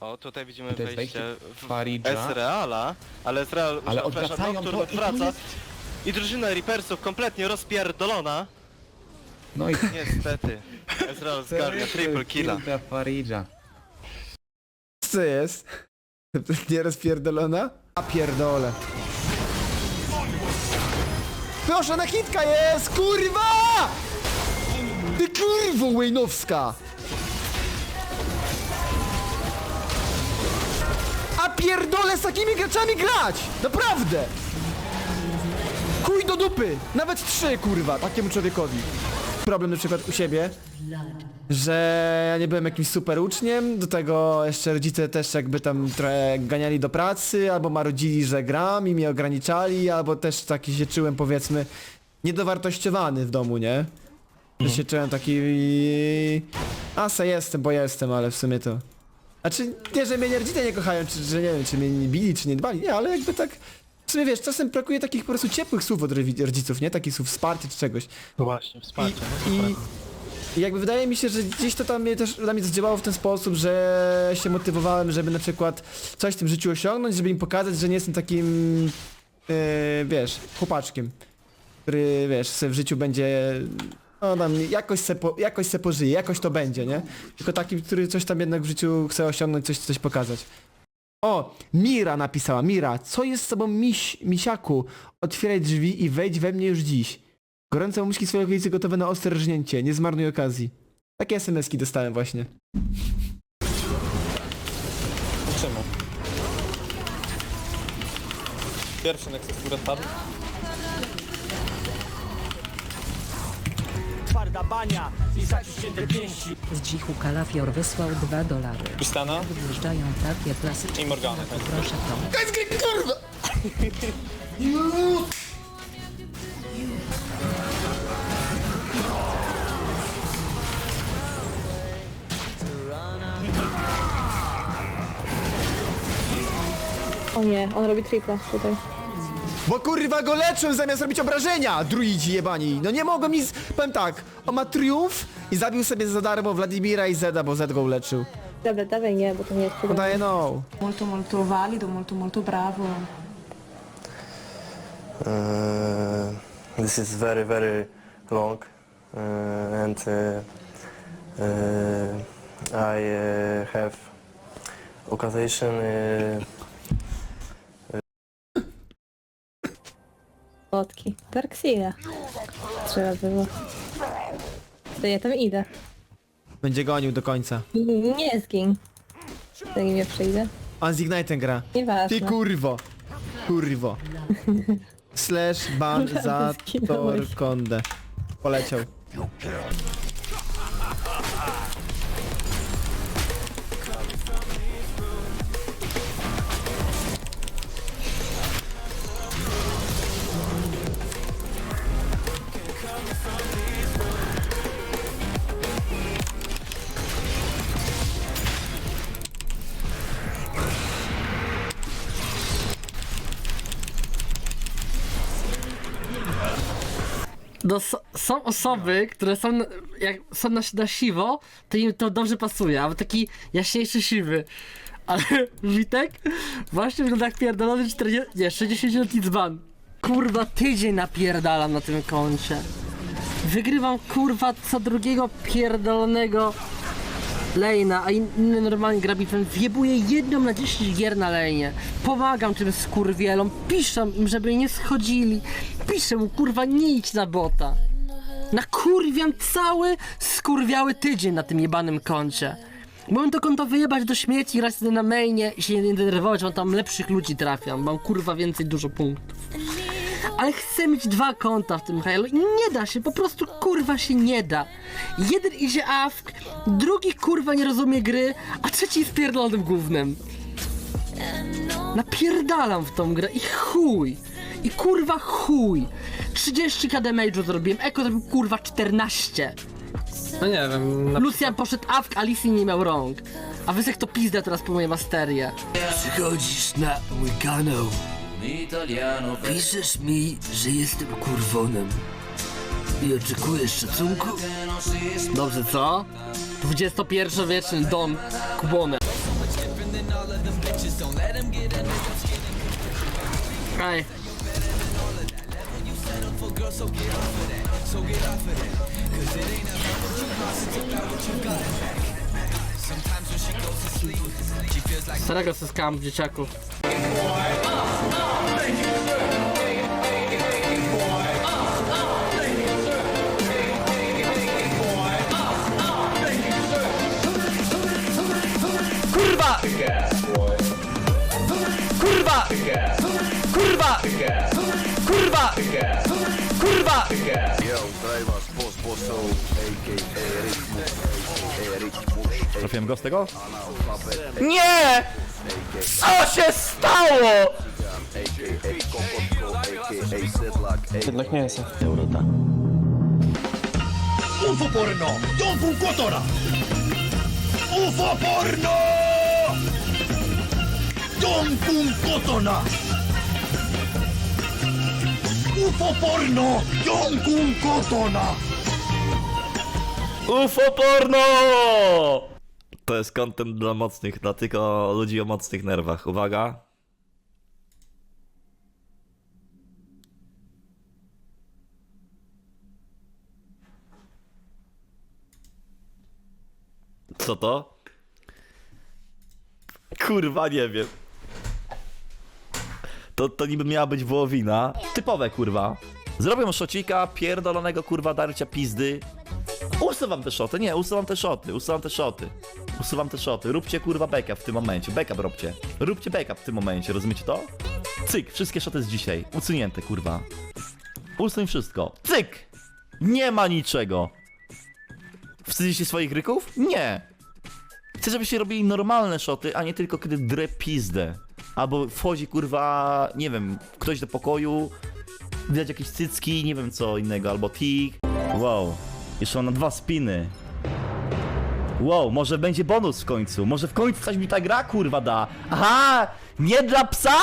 O, tutaj widzimy To jest wejście wejście w Faridża. S-Reala, ale S-Real Ale używa flasha, odwracają Nocturne to i tu odwraca. jest... I drużyna Reapersów kompletnie rozpierdolona. No i... Niestety. S-Real zgarnia triple killa. Kilda Faridża. Co jest? Nie rozpierdolona? A pierdolę. Proszę, na hitka jest, kurwa! Ty kurwo Łejnowska! Pierdolę z takimi graczami grać! Naprawdę! Chuj do dupy! Nawet trzy, kurwa, takiemu człowiekowi. Problem na przykład u siebie, że ja nie byłem jakimś super uczniem, do tego jeszcze rodzice też jakby tam trochę ganiali do pracy, albo marudzili, że gram i mnie ograniczali, albo też taki się czułem powiedzmy niedowartościowany w domu, nie? Że się czułem taki... A se jestem, bo jestem, ale w sumie to... Znaczy, nie, że mnie rodzice nie kochają, czy że nie wiem, czy mnie nie bili, czy nie dbali, nie, ale jakby tak... W sumie wiesz, czasem brakuje takich po prostu ciepłych słów od rodziców, nie? Takich słów wsparcia czy czegoś. No właśnie, wsparcie. no I, super. I jakby wydaje mi się, że gdzieś to tam mnie też na mnie zadziałało w ten sposób, że się motywowałem, żeby na przykład coś w tym życiu osiągnąć, żeby im pokazać, że nie jestem takim, yy, wiesz, chłopaczkiem, który, wiesz, se w życiu będzie, no tam jakoś se, po, jakoś se pożyje, jakoś to będzie, nie? Tylko takim, który coś tam jednak w życiu chce osiągnąć, coś, coś pokazać. O, Mira napisała, Mira, co jest z tobą miś, misiaku? Otwieraj drzwi i wejdź we mnie już dziś. Gorące muszki swojej okolicy gotowe na ostre rżnięcie, nie zmarnuj okazji. Takie SMS-ki dostałem właśnie. Czemu? Pierwszy Nexus, który padł. Twarda bania i zaciśnięte pięści. Z dzichu Kalafior wysłał 2 dolary. Tristana Wjeżdżają takie klasyczne. i Morgana. tak. Proszę to. O nie, on robi tripla tutaj. Bo kurwa go leczą zamiast robić obrażenia, druidzi jebani. No nie mogłem nic... Powiem tak, on ma triumf i zabił sobie za darmo Wladimira i Zeda, bo Zed go uleczył. Dobra, dawaj nie, bo to nie jest trudne. Podaję no. molto molto valido, molto molto bravo. Uh, this is very very long uh, and uh, uh, I uh, have occasion uh, Fotki. Darkseida. Trzeba było. To ja tam idę. Będzie gonił do końca. Nie zgin. Zanim ja przyjdę. On z Ignite'em gra. Nieważne. Ty kurwo. Kurwo. Slash ban za Zginąłeś. Torkondę. Poleciał. No, s- są osoby, które są, na- jak są na, na siwo, to im to dobrze pasuje, albo taki jaśniejszy siwy. Ale Witek właśnie wygląda jak pierdolony 40, nie, 60 dzban. Kurwa, tydzień napierdalam na tym koncie. Wygrywam kurwa co drugiego pierdolonego lejna, a inny normalnie gra bitwę. Wjebuję jedną na 10 gier na lejnie. Pomagam tym skurwielom, piszę im, żeby nie schodzili. Piszę mu, kurwa, nie idź na bota. Nakurwiam cały skurwiały tydzień na tym jebanym koncie. Mogłem to konto wyjebać do śmieci, sobie na mainie i się nie denerwować, bo tam lepszych ludzi trafiam. Mam kurwa więcej dużo punktów. Ale chcę mieć dwa konta w tym Halo i nie da się, po prostu kurwa się nie da. Jeden idzie awk, drugi kurwa nie rozumie gry, a trzeci jest pierdolonym głównym. Napierdalam w tą grę i chuj. I kurwa chuj. 30 k damage'u zrobiłem, Eko zrobił kurwa 14. No nie wiem, na Lucian poszedł awk, Alicji nie miał rąk. A wysek to pizda teraz po mojej masterię. Przychodzisz na mój kanał. Piszesz mi, że jestem kurwonem. I oczekujesz szacunku? Dobrze, co? XXI-wieczny Don Kubone. Ej. Starego zyskałem w dzieciaku. Trafiłem go z tego? Nie! Co się stało? Jednak nie jest. UFO porno! Dompu Kotora! UFO porno! Dompu Kotona! UFO porno! Dompu Kotona! UFO porno! To jest content dla mocnych, dla tylko ludzi o mocnych nerwach. Uwaga. Co to? Kurwa, nie wiem. To, to niby miała być wołowina. Typowe, kurwa. Zrobią szocika, pierdolonego, kurwa, darcia pizdy. Usuwam te szoty, nie, usuwam te szoty, usuwam te szoty. Usuwam te szoty. Róbcie kurwa backup w tym momencie. Backup róbcie. Róbcie backup w tym momencie, rozumiecie to? Cyk, wszystkie szoty z dzisiaj. Usunięte, kurwa. Usuń wszystko. Cyk! Nie ma niczego. Wstydzicie się swoich ryków? Nie. Chcę, żebyście robili normalne szoty, a nie tylko kiedy drę pizdę. Albo wchodzi kurwa, nie wiem, ktoś do pokoju, widać jakieś cycki, nie wiem co innego, albo tik. Wow, jeszcze mam na dwa spiny. Wow, może będzie bonus w końcu. Może w końcu coś mi ta gra kurwa da. Aha! Nie dla psa!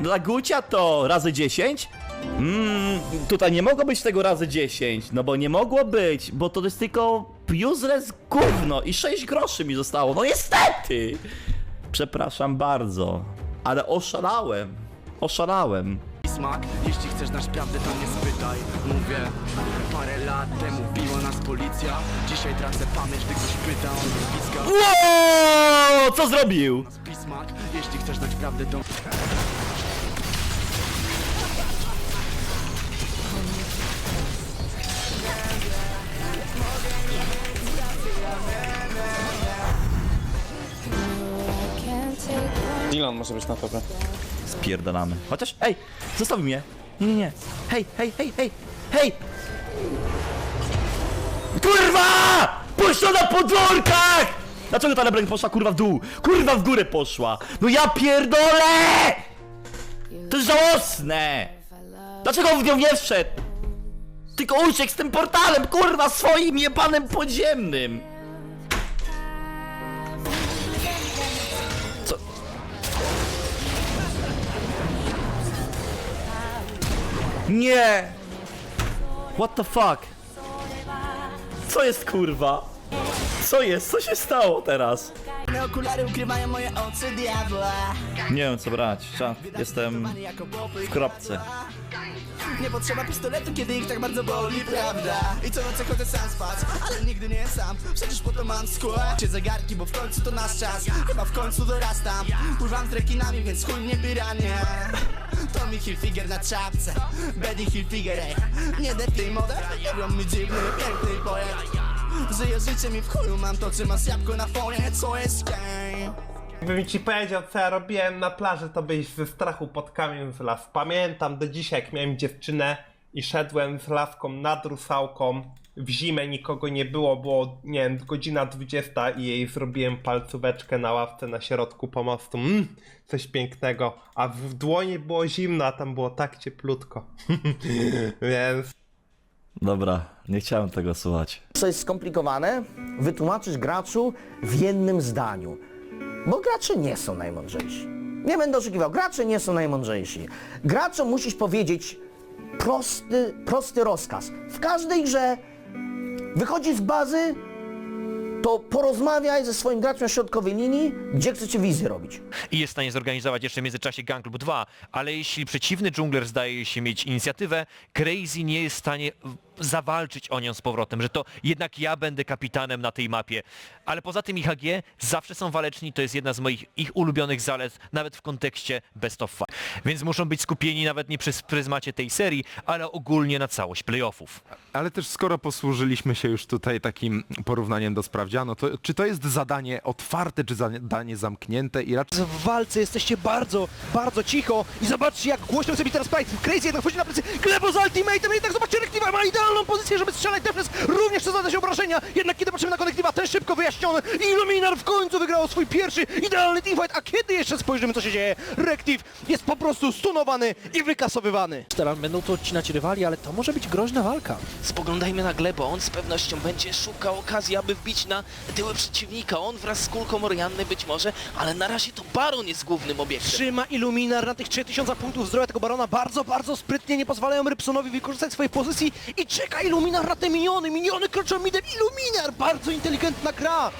Dla Gucia to razy 10? Mmm, tutaj nie mogło być tego razy 10, no bo nie mogło być, bo to jest tylko useless gówno i 6 groszy mi zostało, no niestety! Przepraszam bardzo, ale oszalałem, oszalałem. Smak, jeśli chcesz znać prawdę, to nie spytaj. Mówię, parę lat temu biła nas policja. Dzisiaj tracę pamięć, gdy ktoś pyta o nazwiska. Wow, co zrobił? Pismak, jeśli chcesz znać prawdę, to... Dylan może być na tobie. Spierdalamy. Chociaż, ej, zostaw mnie. Nie, nie, nie. Hej, hej, hej, hej, hej! Kurwa! To na podwórkach! Dlaczego ta Leblanc poszła kurwa w dół? Kurwa w górę poszła! No ja pierdolę! To jest żałosne! Dlaczego on w nią nie wszedł? Tylko uciekł z tym portalem, kurwa, swoim jebanem podziemnym! Nie! What the fuck? Co jest kurwa? Co jest? Co się stało teraz? Me okulary ukrywają moje oczy diabła Nie wiem co brać. Jestem w kropce. Nie potrzeba pistoletu, kiedy ich tak bardzo boli, prawda? I co nocy chodzę sam spać, ale nigdy nie sam Przecież po to mam skład Cię zegarki, bo w końcu to nasz czas Chyba w końcu dorastam Pływam z rekinami, więc chuj mnie pyranie Tommy Hilfiger na czapce Betty Hilfiger, ej Nie deptyj modę, robią mi dziwny, piękny poet Żyję życiem i w chuju mam to, czy masz jabłko na fonie, co jest gej Gdybym ci powiedział, co ja robiłem na plaży, to byś ze strachu pod kamień zlazł. Pamiętam do dzisiaj, jak miałem dziewczynę i szedłem z laską nad rusałką. W zimę nikogo nie było, było, nie wiem, godzina 20 i jej zrobiłem palcóweczkę na ławce na środku pomostu. Mm, coś pięknego. A w dłoni było zimno, a tam było tak cieplutko. Więc Dobra, nie chciałem tego słuchać. Co jest skomplikowane, wytłumaczyć graczu w jednym zdaniu. Bo gracze nie są najmądrzejsi. Nie będę oszukiwał, gracze nie są najmądrzejsi. Graczom musisz powiedzieć prosty, prosty rozkaz. W każdej grze wychodzi z bazy to porozmawiaj ze swoim graczem środkowej linii, gdzie chcecie wizję robić. I jest w stanie zorganizować jeszcze w międzyczasie Gang Club 2, ale jeśli przeciwny dżungler zdaje się mieć inicjatywę, Crazy nie jest w stanie zawalczyć o nią z powrotem, że to jednak ja będę kapitanem na tej mapie. Ale poza tym IHG zawsze są waleczni, to jest jedna z moich ich ulubionych zalet, nawet w kontekście Best of Five. Więc muszą być skupieni nawet nie przez pryzmacie tej serii, ale ogólnie na całość playoffów. Ale też skoro posłużyliśmy się już tutaj takim porównaniem do sprawdzianu, to czy to jest zadanie otwarte, czy zadanie zamknięte i raczej... W walce jesteście bardzo, bardzo cicho i zobaczcie jak głośno sobie teraz Sprite. Crazy jednak wchodzi na plecy, Glebo z ultimatem, jednak zobaczcie, Rektiwa ma idealną pozycję, żeby strzelać defense, również chce zadać obrażenia, jednak kiedy patrzymy na konektywa, ten szybko wyjaśniony, Illuminar w końcu wygrał swój pierwszy idealny teamfight, a kiedy jeszcze spojrzymy co się dzieje, Rektiv jest po prostu stunowany i wykasowywany. Teraz będą to odcinać rywali, ale to może być groźna walka. Spoglądajmy na Glebo, on z pewnością będzie szukał okazji, aby wbić na tyły przeciwnika. On wraz z kulką Orianny być może, ale na razie to Baron jest głównym obiektem. Trzyma Illuminar na tych 3000 punktów zdrowia tego Barona bardzo, bardzo sprytnie, nie pozwalają Rybsonowi wykorzystać swojej pozycji i czeka Illuminar na te miniony, miniony kroczą midem, Illuminar, bardzo inteligentna gra,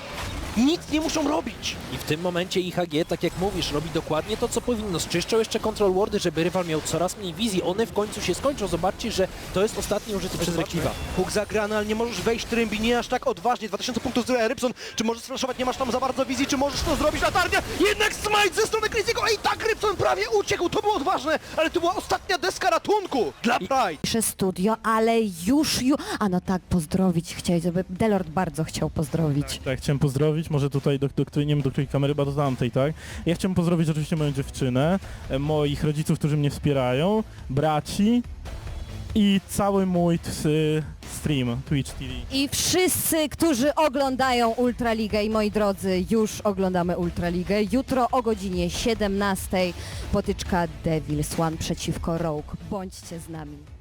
nic nie muszą robić. I w tym momencie IHG, tak jak mówisz, robi dokładnie to, co powinno. Zczyszczał jeszcze control wardy, żeby rywal miał coraz mniej wizji. One w końcu się skończą. Zobaczcie, że to jest ostatni użyty przez Rekliwa. Huk zagrany, ale nie możesz wejść trymbi, nie aż tak odważnie, 2000 punktów zdrowia Rybson, czy możesz sflashować, nie masz tam za bardzo wizji, czy możesz to zrobić, latarnia, jednak smite ze strony a i tak Rybson prawie uciekł, to było odważne, ale to była ostatnia deska ratunku dla Pride. Pisze studio, ale już, ju... A no tak, pozdrowić chciałeś, żeby Delord bardzo chciał pozdrowić. Tak, chciałem pozdrowić, może tutaj do, do której, nie wiem do której kamery, chyba do tamtej, tak? Ja chciałem pozdrowić oczywiście moją dziewczynę, e, moich rodziców, którzy mnie wspierają, braci i cały mój t- stream Twitch TV. I wszyscy, którzy oglądają Ultraligę i moi drodzy, już oglądamy Ultraligę. Jutro o godzinie 17 potyczka Devils One przeciwko Rogue. Bądźcie z nami.